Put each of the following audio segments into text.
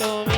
todo.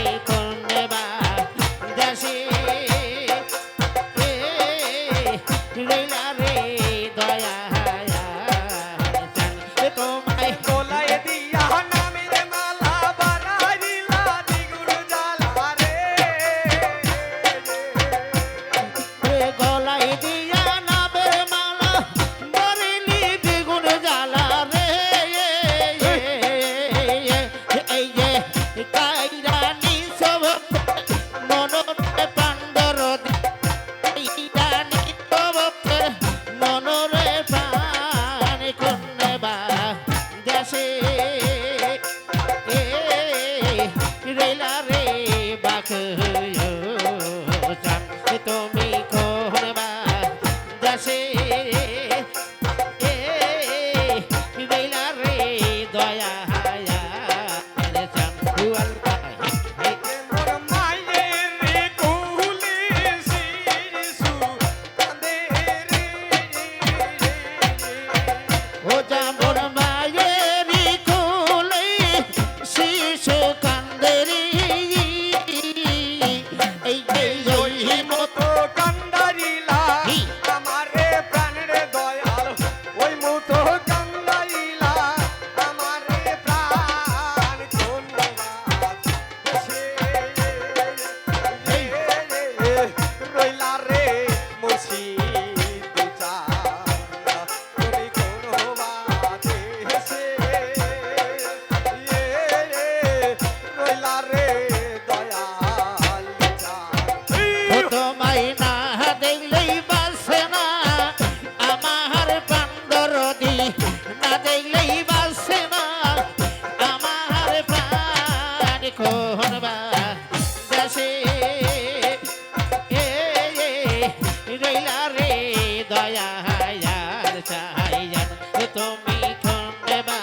হরবার দেশে। রইলা রে দয়া হায়ার চাইয়া তুমি খন্ডেবা